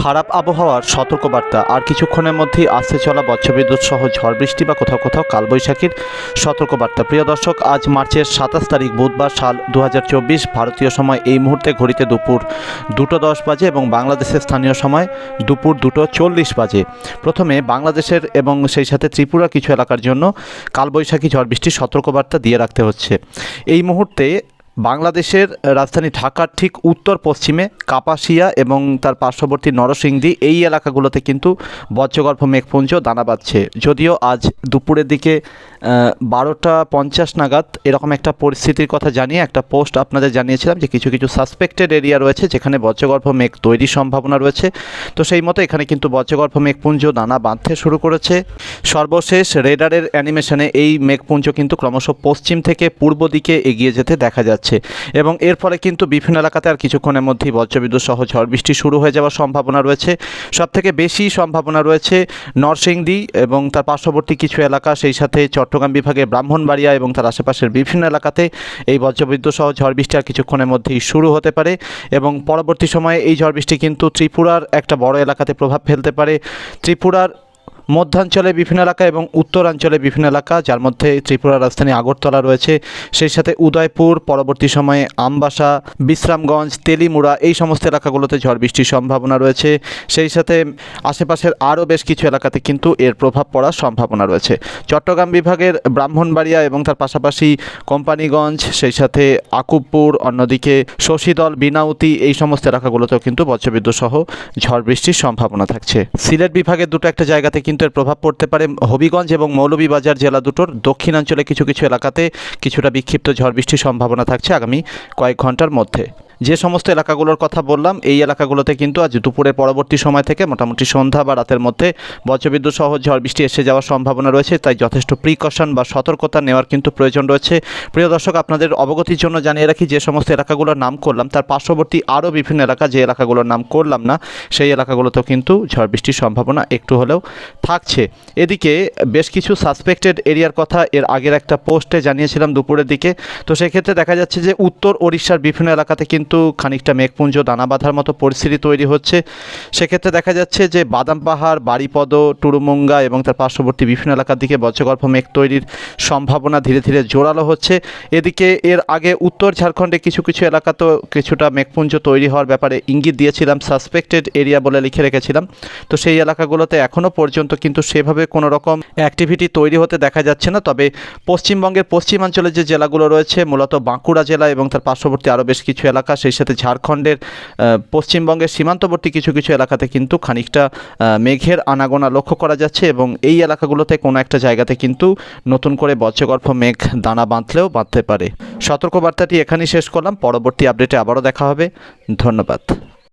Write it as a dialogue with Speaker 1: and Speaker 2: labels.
Speaker 1: খারাপ আবহাওয়ার সতর্কবার্তা। আর কিছুক্ষণের মধ্যেই আসতে চলা বজ্রবিদ্যুৎ সহ ঝড় বৃষ্টি বা কোথাও কোথাও কালবৈশাখীর সতর্কবার্তা। প্রিয় দর্শক, আজ মার্চের সাতাশ তারিখ বুধবার সাল দু হাজার চব্বিশ ভারতীয় সময় এই মুহূর্তে ঘড়িতে দুপুর দুটো দশ বাজে এবং বাংলাদেশের স্থানীয় সময় দুপুর দুটো চল্লিশ বাজে। প্রথমে বাংলাদেশের এবং সেই সাথে ত্রিপুরা কিছু এলাকার জন্য কালবৈশাখী ঝড় বৃষ্টির সতর্কবার্তা দিয়ে রাখতে হচ্ছে। এই মুহূর্তে বাংলাদেশের রাজধানী ঢাকার ঠিক উত্তর পশ্চিমে কাপাসিয়া এবং তার পার্শ্ববর্তী নরসিংদী এই এলাকাগুলোতে কিন্তু বজ্রগর্ভ মেঘপুঞ্জ দানা বাঁধছে। যদিও আজ দুপুরের দিকে বারোটা পঞ্চাশ নাগাদ এরকম একটা পরিস্থিতির কথা জানিয়ে একটা পোস্ট আপনাদের জানিয়েছিলাম যে কিছু কিছু সাসপেক্টেড এরিয়া রয়েছে যেখানে বজ্রগর্ভ মেঘ তৈরির সম্ভাবনা রয়েছে। তো সেই মতো এখানে কিন্তু বজ্রগর্ভ মেঘপুঞ্জ দানা বাঁধতে শুরু করেছে। সর্বশেষ রেডারের অ্যানিমেশনে এই মেঘপুঞ্জ কিন্তু ক্রমশ পশ্চিম থেকে পূর্ব দিকে এগিয়ে যেতে দেখা যাচ্ছে। এবং এর ফলে কিন্তু বিভিন্ন এলাকাতে আর কিছুক্ষণের মধ্যেই বজ্রবিদ্যুৎ সহ ঝড় বৃষ্টি শুরু হয়ে যাওয়ার সম্ভাবনা রয়েছে। সব থেকে বেশি সম্ভাবনা রয়েছে নরসিংদী এবং তার পার্শ্ববর্তী কিছু এলাকা, সেই সাথে চট্টগ্রাম বিভাগে ব্রাহ্মণবাড়িয়া এবং তার আশেপাশের বিভিন্ন এলাকাতে এই বজ্রবিদ্যুৎ সহ ঝড় বৃষ্টি আর কিছুক্ষণের মধ্যেই শুরু হতে পারে এবং পরবর্তী সময়ে এই ঝড় বৃষ্টি কিন্তু ত্রিপুরার একটা বড় এলাকাতে প্রভাব ফেলতে পারে। ত্রিপুরার মধ্যাঞ্চলে বিভিন্ন এলাকা এবং উত্তরাঞ্চলে বিভিন্ন এলাকা, যার মধ্যে ত্রিপুরা রাজধানী আগরতলা রয়েছে। সেই সাথে উদয়পুর, পরবর্তী সময়ে আমবাসা, বিশ্রামগঞ্জ, তেলিমুড়া, এই সমস্ত এলাকাগুলোতে ঝড় বৃষ্টির সম্ভাবনা রয়েছে। সেই সাথে আশেপাশের আরও বেশ কিছু এলাকাতে কিন্তু এর প্রভাব পড়ার সম্ভাবনা রয়েছে। চট্টগ্রাম বিভাগের ব্রাহ্মণবাড়িয়া এবং তার পাশাপাশি কোম্পানিগঞ্জ, সেই সাথে আকুবপুর অন্যদিকে শশীদল, বিনাউতি, এই সমস্ত এলাকাগুলোতেও কিন্তু বজ্রবিদ্যুৎ সহ ঝড় বৃষ্টির সম্ভাবনা থাকছে। সিলেট বিভাগের দুটো একটা জায়গাতে কিন্তু এর প্রভাব পড়তে পারে। হবিগঞ্জ এবং মৌলভীবাজার জেলা দুটোর দক্ষিণাঞ্চলে কিছু কিছু এলাকাতে কিছুটা বিক্ষিপ্ত ঝড় বৃষ্টির সম্ভাবনা থাকছে আগামী কয়েক ঘণ্টার মধ্যে। যে সমস্ত এলাকাগুলোর কথা বললাম, এই এলাকাগুলোতে কিন্তু আজ দুপুরের পরবর্তী সময় থেকে মোটামুটি সন্ধ্যা বা রাতের মধ্যে বজ্রবিদ্যুৎ সহ ঝড় বৃষ্টি এসে যাওয়ার সম্ভাবনা রয়েছে, তাই যথেষ্ট প্রিকশন বা সতর্কতা নেওয়ার কিন্তু প্রয়োজন রয়েছে। প্রিয় দর্শক, আপনাদের অবগতির জন্য জানিয়ে রাখি, যে সমস্ত এলাকাগুলোর নাম করলাম, তার পার্শ্ববর্তী আরও বিভিন্ন এলাকা যে এলাকাগুলোর নাম করলাম না, সেই এলাকাগুলোতেও কিন্তু ঝড় বৃষ্টির সম্ভাবনা একটু হলেও থাকছে। এদিকে বেশ কিছু সাসপেক্টেড এরিয়ার কথা এর আগের একটা পোস্টে জানিয়েছিলাম দুপুরের দিকে। তো সেক্ষেত্রে দেখা যাচ্ছে যে উত্তর ওড়িশার বিভিন্ন এলাকাতে কিন্তু খানিকটা মেঘপুঞ্জ দানা বাঁধার মতো পরিস্থিতি তৈরি হচ্ছে। সেক্ষেত্রে দেখা যাচ্ছে যে বাদাম পাহাড় বাড়িপদ টুরুমুঙ্গা এবং তার পার্শ্ববর্তী বিভিন্ন এলাকার দিকে বজ্রগর্ভ মেঘ তৈরির সম্ভাবনা ধীরে ধীরে জোরালো হচ্ছে। এদিকে এর আগে উত্তর ঝাড়খণ্ডে কিছু কিছু এলাকা তো কিছুটা মেঘপুঞ্জ তৈরি হওয়ার ব্যাপারে ইঙ্গিত দিয়েছিলাম সাসপেক্টেড এরিয়া বলে লিখে রেখেছিলাম। তো সেই এলাকাগুলোতে এখনও পর্যন্ত কিন্তু সেভাবে কোনো রকম অ্যাক্টিভিটি তৈরি হতে দেখা যাচ্ছে না। তবে পশ্চিমবঙ্গের পশ্চিমাঞ্চলে যে জেলাগুলো রয়েছে, মূলত বাঁকুড়া জেলা এবং তার পার্শ্ববর্তী আরও বেশ কিছু এলাকা সেই সাথে ঝাড়খণ্ডের পশ্চিমবঙ্গের সীমান্তবর্তী কিছু কিছু এলাকাতে কিন্তু খানিকটা মেঘের আনাগোনা লক্ষ্য করা যাচ্ছে এবং এই এলাকাগুলোতে কোনো একটা জায়গাতে কিন্তু নতুন করে বজ্রগর্ভ মেঘ দানা বাঁধলেও বাঁধতে পারে। সতর্কবার্তাটি এখানেই শেষ করলাম। পরবর্তী আপডেটে আবারও দেখা হবে। ধন্যবাদ।